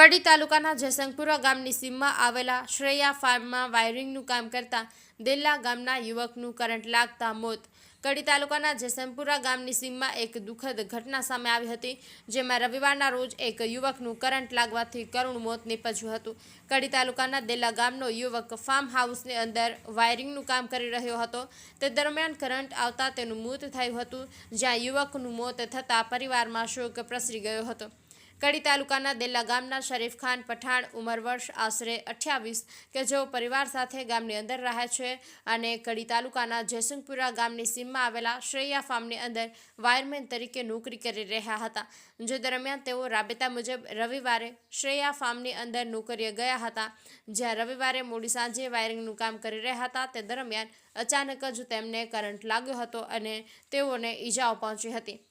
કડી તાલુકાના જયસંગપુરા ગામની સીમમાં આવેલા શ્રેયા ફાર્મમાં વાયરિંગનું કામ કરતા દેલ્લા ગામના યુવકનું કરંટ લાગતા મોત. કડી તાલુકાના જયસંગપુરા ગામની સીમમાં એક દુઃખદ ઘટના સામે આવી હતી, જેમાં રવિવારના રોજ એક યુવકનું કરંટ લાગવાથી કરુણ મોત નીપજ્યું હતું. કડી તાલુકાના દેલ્લા ગામનો યુવક ફાર્મ હાઉસની અંદર વાયરિંગનું કામ કરી રહ્યો હતો. તે દરમિયાન કરંટ આવતા તેનું મોત થયું હતું, જ્યાં યુવકનું મોત થતાં પરિવારમાં શોક પ્રસરી ગયો હતો. કડી તાલુકાના દેલ્લા ગામના શરીફ ખાન પઠાણ ઉંમર વર્ષ આશરે અઠ્યાવીસ કે જેઓ પરિવાર સાથે ગામની અંદર રહે છે અને કડી તાલુકાના જયસિંહપુરા ગામની સીમમાં આવેલા શ્રેયા ફાર્મની અંદર વાયરમેન તરીકે નોકરી કરી રહ્યા હતા, જે દરમિયાન તેઓ રાબેતા મુજબ રવિવારે શ્રેયા ફાર્મની અંદર નોકરીએ ગયા હતા. જ્યાં રવિવારે મોડી સાંજે વાયરિંગનું કામ કરી રહ્યા હતા. તે દરમિયાન અચાનક જ તેમને કરંટ લાગ્યો હતો અને તેઓને ઈજાઓ પહોંચી હતી.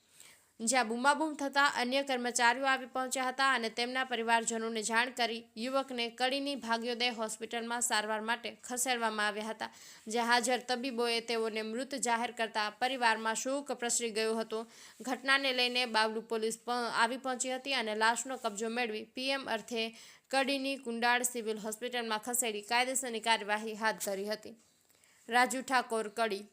જ્યાં બૂમાબૂમ થતાં અન્ય કર્મચારીઓ આવી પહોંચ્યા હતા અને તેમના પરિવારજનોને જાણ કરી યુવકને કડીની ભાગ્યોદય હોસ્પિટલમાં સારવાર માટે ખસેડવામાં આવ્યા હતા. જ્યાં હાજર તબીબોએ તેઓને મૃત જાહેર કરતા પરિવારમાં શોક પ્રસરી ગયો હતો. ઘટનાને લઈને બાબલુ પોલીસ આવી પહોંચી હતી અને લાશનો કબજો મેળવી પીએમ અર્થે કડીની કુંડાળ સિવિલ હોસ્પિટલમાં ખસેડી કાયદેસરની કાર્યવાહી હાથ ધરી હતી. રાજુ ઠાકોર, કડી.